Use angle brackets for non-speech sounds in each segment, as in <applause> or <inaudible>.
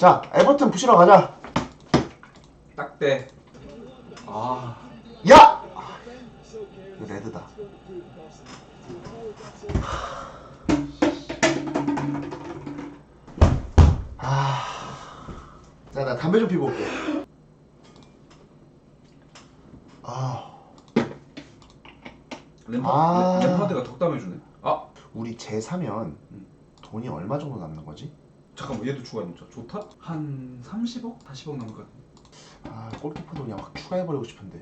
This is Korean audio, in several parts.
자, 에버튼 부시러 가자. 딱대. 아, 야! 이거 레드다. 아. 자, 나 담배 좀 피고 올게. 아, 램파, 아. 램파드가 덕담해주네. 아, 우리 재 사면 돈이 얼마 정도 남는 거지? 잠깐만, 얘도 추가했죠. 좋다? 한 30억? 40억 남을 것 같아. 아, 골키퍼도 그냥 확 추가해버리고 싶은데.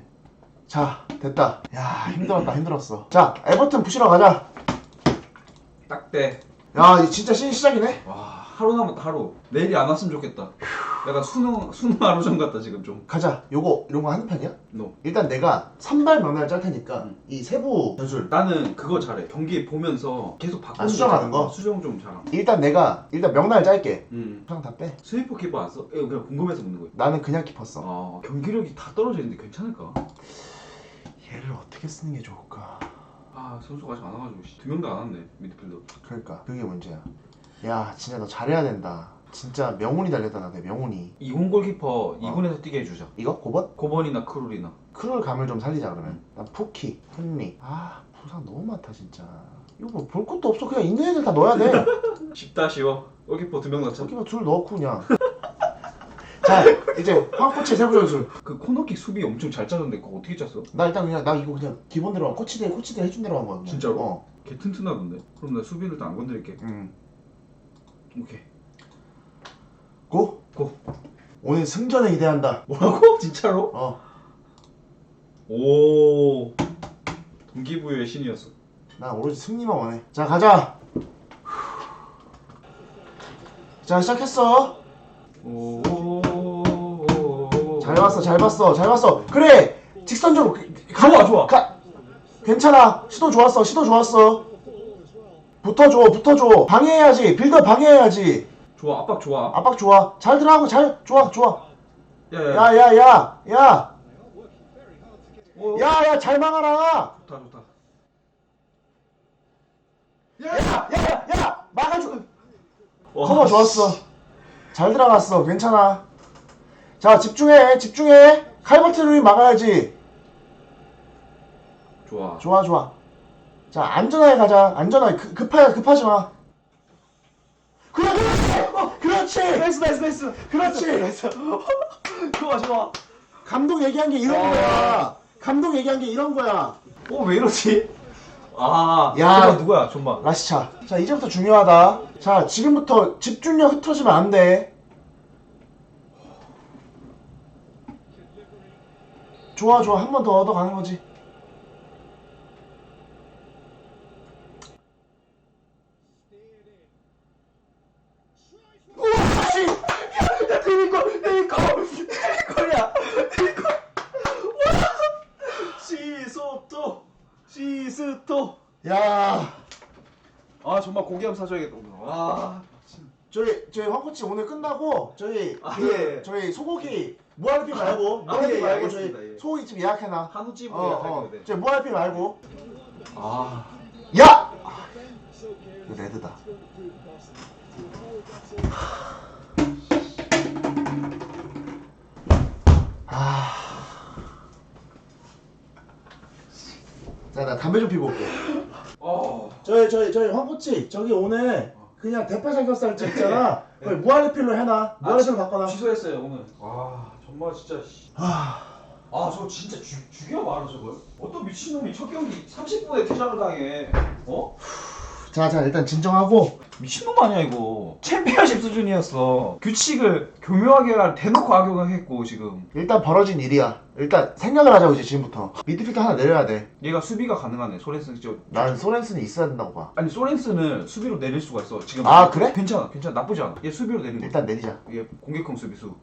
자, 됐다. 야, 힘들었다, 힘들었어. 자, 에버튼 부시러 가자. 딱대. 야, 이제 진짜 시, 시작이네? 와, 하루 남았다, 하루. 내일이 안 왔으면 좋겠다. 약간 수능, 수능 하루 전 같다, 지금 좀. 가자. 요거, 이런 거 하는 편이야? 노. 일단 내가 선발 명단을 짤 테니까 음. 이 세부 전술 나는 그거 잘해. 경기 보면서 계속 바꾸는 아, 수정하는. 거? 어, 수정 좀 잘함. 일단 내가 일단 명단을 짤게 음. 그냥 다 빼. 스위퍼 키퍼 안 써? 에, 그냥 궁금해서 묻는 거야. 나는 그냥 키퍼 어 아, 경기력이 다 떨어져 있는데 괜찮을까? 얘를 어떻게 쓰는 게 좋을까 아, 선수가 아직 안 와가지고 두 명도 안 왔네, 미드필더. 그러니까 그게 문제야 야 진짜 너 잘해야 된다 진짜 명운이 달렸다 나내 명운이 이군 골키퍼 2군에서 뛰게 해주자. 이거 고번? 고번이나 크룰이나. 크롤 감을 좀 살리자 그러면 난 푸키 훈리 아 부상 너무 많다 진짜 이거 뭐 볼 것도 없어 그냥 있는 애들 다 넣어야 돼 <laughs> 쉽다 쉬워. 골키퍼 두 명 넣자. 저기만 둘 넣고 그냥 <laughs> 자 이제 황코치 세부 전술 그 코너킥 수비 엄청 잘 짜던데 그거 어떻게 짰어? 나 일단 그냥 나 이거 그냥 기본대로 코치대 코치대 해준 대로 한 거야 그냥. 진짜로? 어개 튼튼하던데. 그럼 나 수비를 일단 안 건드릴게. 음. 오케이. 고? 고. 오늘 승전에 기대한다. 뭐라고? <laughs> 진짜로? 어, 오. 동기부여의 신이었어. 나 오로지 승리만 원해. 자, 가자. 자, 시작했어. 오. 잘 봤어, 잘 봤어, 잘 봤어. 그래, 직선적으로. 가- 좋아, 좋아. 가, 괜찮아. 시도 좋았어, 시도 좋았어. 붙어줘, 붙어줘. 방해해야지. 빌더 방해해야지. 좋아. 압박 좋아. 압박 좋아. 잘 들어가고 잘, 좋아, 좋아. 야야. 야, 야, 야, 야. 오. 야, 야, 잘 막아라. 좋다 좋다. 야, 야, 야, 막아줘. 와, 커버 좋았어. 잘 들어갔어. 괜찮아. 자, 집중해. 집중해. 칼버트 루이 막아야지. 좋아. 좋아, 좋아. 자, 안전하게 가자. 안전하게. 급, 급하, 급하지 마. 그렇지! 어, 그렇지! 나이스 나이스 나이스. 그렇지! 나이스. <laughs> 좋아 좋아. 감독 얘기한 게 이런 어. 거야. 감독 얘기한 게 이런 거야. 어 왜 이러지? 아. 야. 누구야? 존마. 라시차. 자, 이제부터 중요하다. 자, 지금부터 집중력 흐트러지면 안 돼. 좋아, 좋아. 한 번 더 얻어가는 거지. 우와, 씨! 야, 야, 데뷔골, 데뷔골! 데뷔골이야! 데뷔골! 와! 시스토. 야, 아 정말 고기 한번 사줘야겠다 오늘. 와. 저희, 저희 황코치 오늘 끝나고, 저희, 아, 그, 예. 저희 소고기, 무할피 말고, 아, 무할피 예, 말고, 알겠습니다, 저희 예. 소고기 집 예약해놔. 한우집으로 어, 어. 예약하게 돼. 저희 무할피 말고. 아. 야! 이거 레드다. 아. 자, 나 담배 좀 피고 올게. 어. 저희, 저희, 저희 황코치, 저기 오늘 그냥 대파 삼겹살 집 있잖아. 거기 무할리필로 해놔. 무할리필로 바꿔놔. 취소했어요 오늘. 와 정말 진짜. 씨. 아, 아 저거 진짜 죽 죽여 말아 저걸. 어떤 미친놈이 첫 경기 30분에 퇴장을 당해. 어? 자, 자, 일단 진정하고. 미친놈 아니야 이거. 챔피언십 수준이었어. 규칙을 교묘하게 대놓고 악용했고 지금. 일단 벌어진 일이야. 일단 생각을 하자고, 이제 지금부터. 미드필더 하나 내려야 돼. 얘가 수비가 가능하네 소렌스 저 난 소렌슨이 있어야 된다고 봐. 아니 소렌스는 수비로 내릴 수가 있어 지금 아, 그래? 괜찮아 괜찮아 나쁘지 않아 얘 수비로 내리는 일단 내리자. 얘 공격형 수비수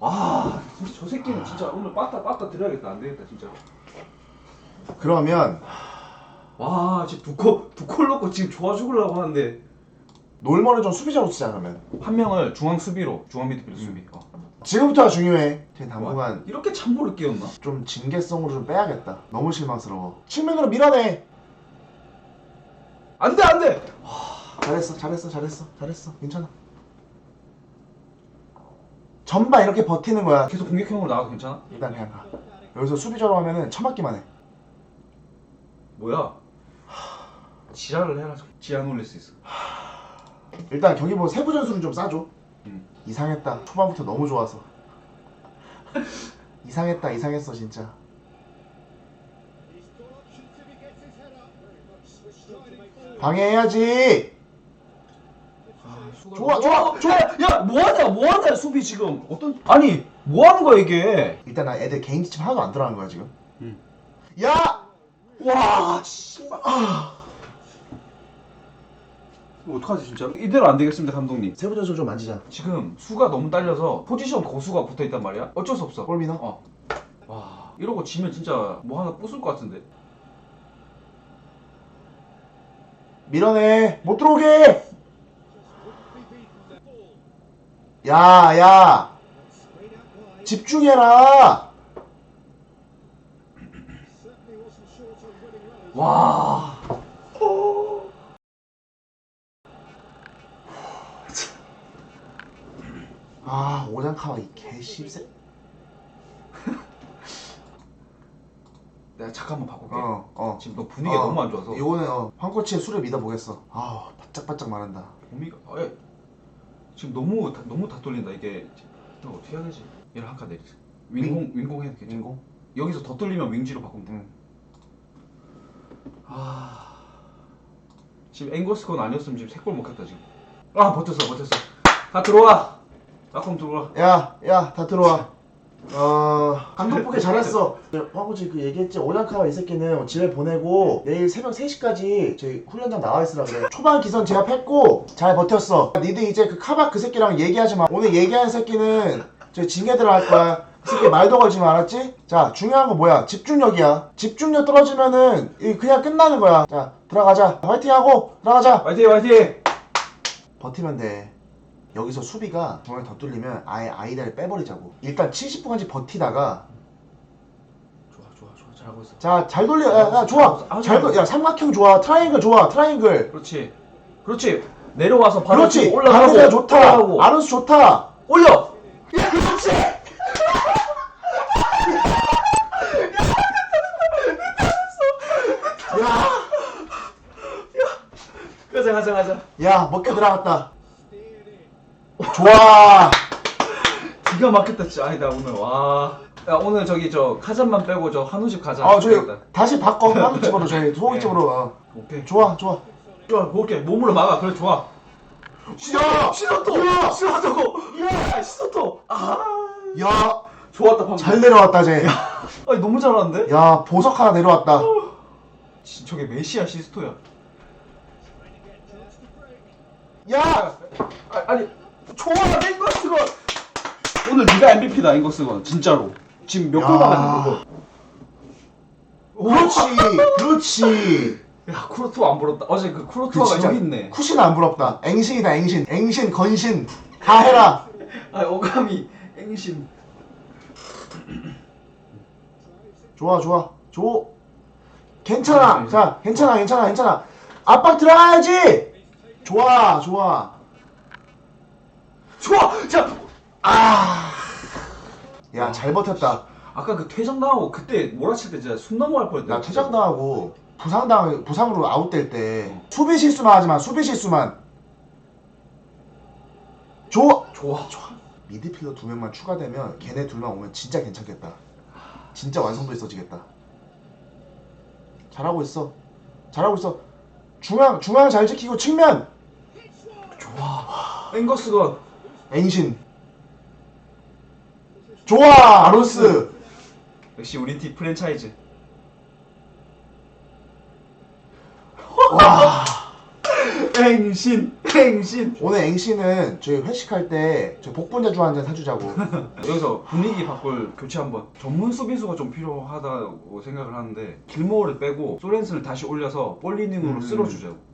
아 진짜 저 새끼는 진짜 오늘 빠따 빠따 들어야겠다 안 되겠다 진짜 그러면 와 지금 두콜 두콜 넣고 지금 좋아 죽으려고 하는데 놀머를 좀 수비자로 쓰자 그러면. 한 명을 중앙 수비로 중앙 미드필더 수비 어. 지금부터가 중요해. 제 당분간 이렇게 참고를 끼웠나? 좀 징계성으로 좀 빼야겠다. 너무 실망스러워. 측면으로 밀어내. 안돼 안돼 잘했어, 잘했어, 잘했어, 잘했어. 괜찮아. 전반 이렇게 버티는 거야. 계속 공격형으로 나가도 괜찮아? 일단 그냥 가. 여기서 수비적으로 하면은 처맞기만 해. 뭐야? 지랄을 해라. 지안 올릴 수 있어. 일단 경기 보고 세부 전술은 좀 싸줘. 음. 이상했다. 초반부터 너무 좋아서. <laughs> 이상했다. 이상했어 진짜. 방해해야지. 좋아, 좋아, 좋아. 야, 뭐하냐, 뭐하냐, 수비 지금. 어떤, 아니, 뭐하는 거야, 이게. 일단 나 애들 개인 지침 하나도 안 들어가는 거야 지금. 음. 야! 와, 씨발. 이거 어떡하지, 진짜? 이대로 안 되겠습니다, 감독님. 세부 전술 좀 만지자. 지금 수가 너무 딸려서 포지션 고수가 붙어 있단 말이야. 어쩔 수 없어. 골 민어. 어. 와, 이러고 지면 진짜 뭐 하나 부술 것 같은데. 밀어내. 못 들어오게. 야, 야. 집중해라. 와. 아, 오장카와 이 개씹새. <laughs> 내가 잠깐만 바꿀게. 어, 어. 지금 너 분위기가 어. 너무 안 좋아서. 이거는 어, 황코치의 술을 믿어보겠어. 아, 바짝바짝 말한다. 봄이가 어, 예. 지금 너무 다, 너무 다 뚫린다 이게 너 어떻게 해야 되지? 얘를 한칸 내리자 윙공 윙공 해도 괜찮아 인공. 여기서 더 뚫리면 윙지로 바꾸면 돼 응. 아... 지금 앵거스건 아니었으면 지금 세골 먹혔다 지금 아 버텼어 버텼어 다 들어와 나컴 들어와 야, 야, 다 들어와. 어, 감독 보기 잘했어. 황코치 그 얘기했지. 오장카와 이 새끼는 집에 보내고 내일 새벽 3시까지 저희 훈련장 나와 있으라 그래. 초반 기선 제압했고 잘 버텼어. 니들 이제 그 카박 그 새끼랑 얘기하지 마. 오늘 얘기한 새끼는 저희 징계 들어갈 거야. 그 새끼 말도 걸지 마, 알았지? 자, 중요한 거 뭐야? 집중력이야. 집중력 떨어지면은 이 그냥 끝나는 거야. 자, 들어가자. 화이팅 하고 들어가자. 화이팅 화이팅 버티면 돼. 여기서 수비가 중앙에 더 뚫리면 아예 아이다를 빼버리자고. 일단 70분까지 버티다가 좋아 좋아 좋아 잘하고 있어 자 잘 돌려. 야, 야 좋아. 아주 잘 돌. 야 삼각형 좋아. 트라이앵글 좋아. 트라이앵글. 그렇지 그렇지 내려와서 바로 그렇지. 치고 올라가고 가드가 좋다. 올라가고 아르스 좋다. 올려 야 그렇지. <laughs> 야, 가자 가자 가자 야 먹혀 들어갔다. 좋아. 기가 막혔다 진짜 아니다 오늘 와. 야 오늘 저기 저 카잔만 빼고 저 한우집 가자. 아 저기. 다시 바꿔. <laughs> 한국집으로 저희 소고기집으로. 어. 오케이. 좋아 좋아. 좋아 오케이 몸으로 막아 그래 좋아. 야, 시도토 야! 시도토 야 시도토 아 야, 좋았다 방금. 잘 내려왔다 쟤. 아니 너무 잘하는데? 야 보석 하나 내려왔다. 진- 저게 메시아 시스토야. 야, 아, 아니 좋아 앵거스건 오늘 네가 MVP다 앵거스건 진짜로. 지금 몇 야. 골 받았는데 그렇지, 그렇지. 야 쿠로투아 안 불었다. 어제 그 쿠로투아가 진짜 여기 있네. 쿠신 안 부럽다. 앵신이다, 앵신. 앵신, 건신 다 해라. 아 오감이 앵신. 좋아, 좋아, 좋아. 괜찮아. 자, 괜찮아, 괜찮아, 괜찮아. 압박 들어가야지. 좋아, 좋아. 좋아 자 아, 야, 잘 버텼다. 아까 그 퇴장 당하고 그때 몰아칠 때 진짜 숨 넘어갈 뻔했다. 나 퇴장 당하고 부상 당 부상으로 아웃될 때 수비 실수만 하지 마. 수비 실수만. 좋아. 좋아 좋아. 미드필더 두 명만 추가되면 걔네 둘만 오면 진짜 괜찮겠다. 진짜 완성도 있어지겠다. 잘하고 있어. 잘하고 있어. 중앙 중앙 잘 지키고 측면 좋아. 앵거스건 앵신. 좋아 아로스. 역시 우리 팀 프랜차이즈. 와 <laughs> 앵신 앵신. 오늘 앵신은 저희 회식할 때 저희 복분자주 한 잔 사주자고. <laughs> 여기서 분위기 바꿀 교체 한번. 전문 수비수가 좀 필요하다고 생각을 하는데 길모어를 빼고 소렌스를 다시 올려서 볼리닝으로 음. 쓸어주자고.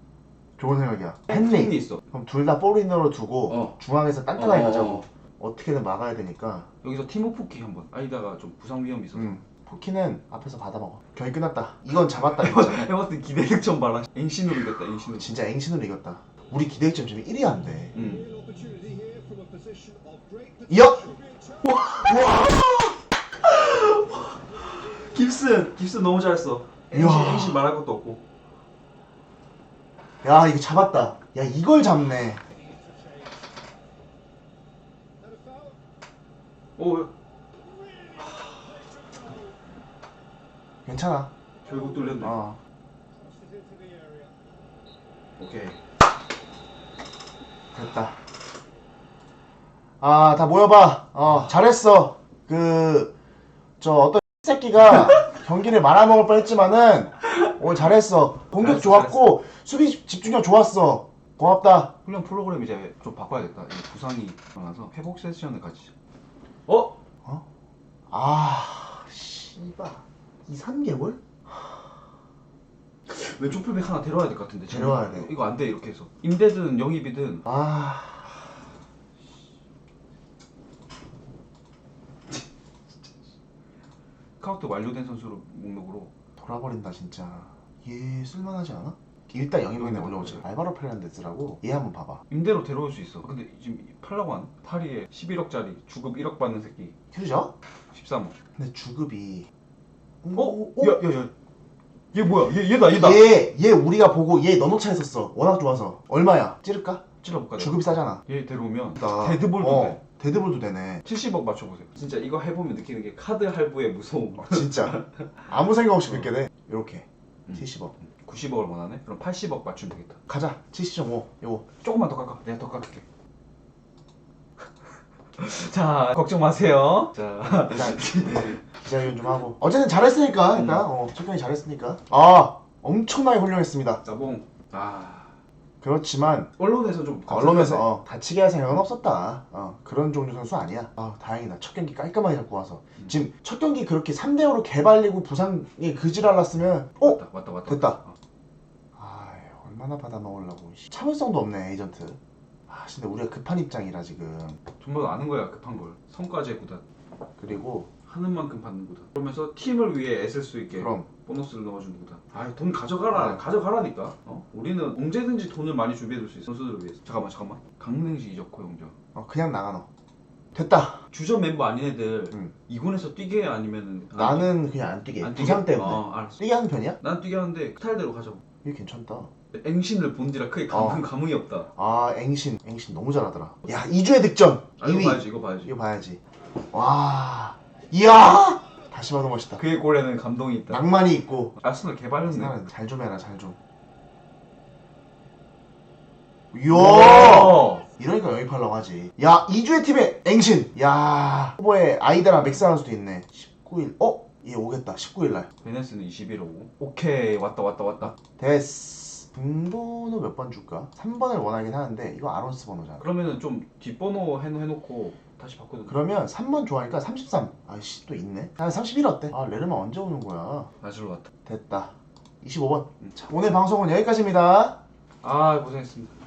좋은 생각이야. 어, 팬이 있어. 그럼 둘 다 볼인으로 두고 어. 중앙에서 단단하게 어. 가자고. 어, 어. 떻게든 막아야 되니까. 여기서 티모포키 한번. 아니다가 좀 부상 위험이 있어서. 음. 포키는 앞에서 받아먹어. 경기 끝났다. 이건 잡았다. 해봤더 기대 득점 봐라. 앵신으로 이겼다. 앵신으로. 진짜 앵신으로 이겼다. 우리 기대점 지금 1위 안 돼. 음. 역! <laughs> 깁슨. 깁슨 너무 잘했어. 앵신, 앵신 말할 것도 없고. 야 이거 잡았다. 야 이걸 잡네. 오 괜찮아. 결국 뚫렸네. 어. 오케이. 됐다. 아, 다 모여봐. 어, 잘했어. 그, 저 어떤 새끼가 <laughs> 경기를 말아먹을 뻔 했지만은, 오늘 잘했어. 공격 잘했어, 좋았고, 수비 집중력 좋았어. 고맙다. 훈련 프로그램 이제 좀 바꿔야겠다. 부상이 많아서 회복 세션을 가지자. 어? 아, 씨발. 2, 3개월? 왼쪽 풀백 하나 데려와야 될 것 같은데. 지금. 데려와야 돼. 이거 안 돼 이렇게 해서. 임대든 영입이든 아. 스카우트 완료된 선수로 목록으로 돌아버린다, 진짜. 얘 쓸만하지 않아? 일단 영입원에 올려오지. 알바로 페르난데스라고. 얘 한번 봐봐. 임대로 데려올 수 있어. 근데 지금 팔라고 한 파리에 11억짜리 주급 1억 받는 새끼 휴죠? 13억. 근데 주급이. 어? 야 야 야. 얘 뭐야? 얘 얘다 얘다. 얘, 얘 우리가 보고 얘 너노차 했었어. 워낙 좋아서. 얼마야? 찌를까? 찔러볼까? 주급이 싸잖아. 얘 데려오면 나- 데드볼도 어, 돼. 데드볼도 되네. 70억 맞춰보세요. 진짜 이거 해보면 느끼는 게 카드 할부의 무서움. 진짜. <laughs> 아무 생각 없이 긁게 돼. 이렇게. 음. 70억. 90억을 원하네? 그럼 80억 맞추면 되겠다. 가자. 70.5. 요거. 조금만 더 깎아. 내가 더 깎을게. <laughs> 자, 걱정 마세요. 자, 일단 <laughs> 기자회견 좀 하고. 어쨌든 잘했으니까 일단 어, 첫 경기 잘했으니까. 아 엄청나게 훌륭했습니다. 자봉. 아, 그렇지만 언론에서 좀 언론에서 어, 다치게 할 생각은 없었다. 어, 그런 종류 선수 아니야. 아 다행이다. 첫 경기 깔끔하게 잡고 와서. 음. 지금 첫 경기 그렇게 3대 5로 개발리고 부상이 그지랄 났으면 어? 왔다 왔다 왔다. 됐다. 어. 아 얼마나 받아 먹으려고. 씨. 참을성도 없네 에이전트. 아 근데 우리가 급한 입장이라 지금. 전부 다 아는 거야 급한 걸. 성과제 구단. 그리고 하는 만큼 받는 구단. 그러면서 팀을 위해 애쓸 수 있게 그럼 보너스를 넣어주는 구단. 아, 돈 가져가라. 네. 가져가라니까. 어? 우리는 언제든지 돈을 많이 준비해둘 수 있어. 선수들을 위해서. 잠깐만 잠깐만. 강릉시 이적호 영정. 어, 그냥 나가 너. 됐다. 주전 멤버 아닌 애들 응. 이군에서 뛰게 아니면은 안 나는 그냥 안 뛰게. 안 뛰게? 부상 때문에. 어, 알았어. 뛰게 하는 편이야? 난 뛰게 하는데 스타일대로 가자고. 이게 괜찮다. 앵신을 본디라 크게 감흥, 어. 감흥이 없다. 아 앵신 앵신 너무 잘하더라. 야 2주의 득점. 아, 이거 2위. 봐야지, 이거 봐야지. 이거 봐야지. 와. 이야. 다시 봐도 멋있다. 그의 골에는 감동이 있다. 낭만이 있고. 아스널 개발했네. 잘 좀 해라 잘 좀. 이야. 이러니까 영입하려고 하지. 야 2주의 팀에 앵신. 야 후보에 아이다랑 맥스라는 수도 있네. 19일. 어? 얘 오겠다. 19일 날. 베네스는 21호. 오케이 왔다 왔다 왔다. 됐어. 등번호 몇 번 줄까? 3번을 원하긴 하는데 이거 아론스 번호잖아. 그러면은 좀 뒷번호 해, 해놓고 다시 돼. 그러면 3번 좋아하니까 33. 아이씨 또 있네. 아31 어때? 아 레르만 언제 오는 거야? 아실로 왔다. 됐다. 25번. 음. 자, 오늘 방송은 여기까지입니다. 아 고생했습니다.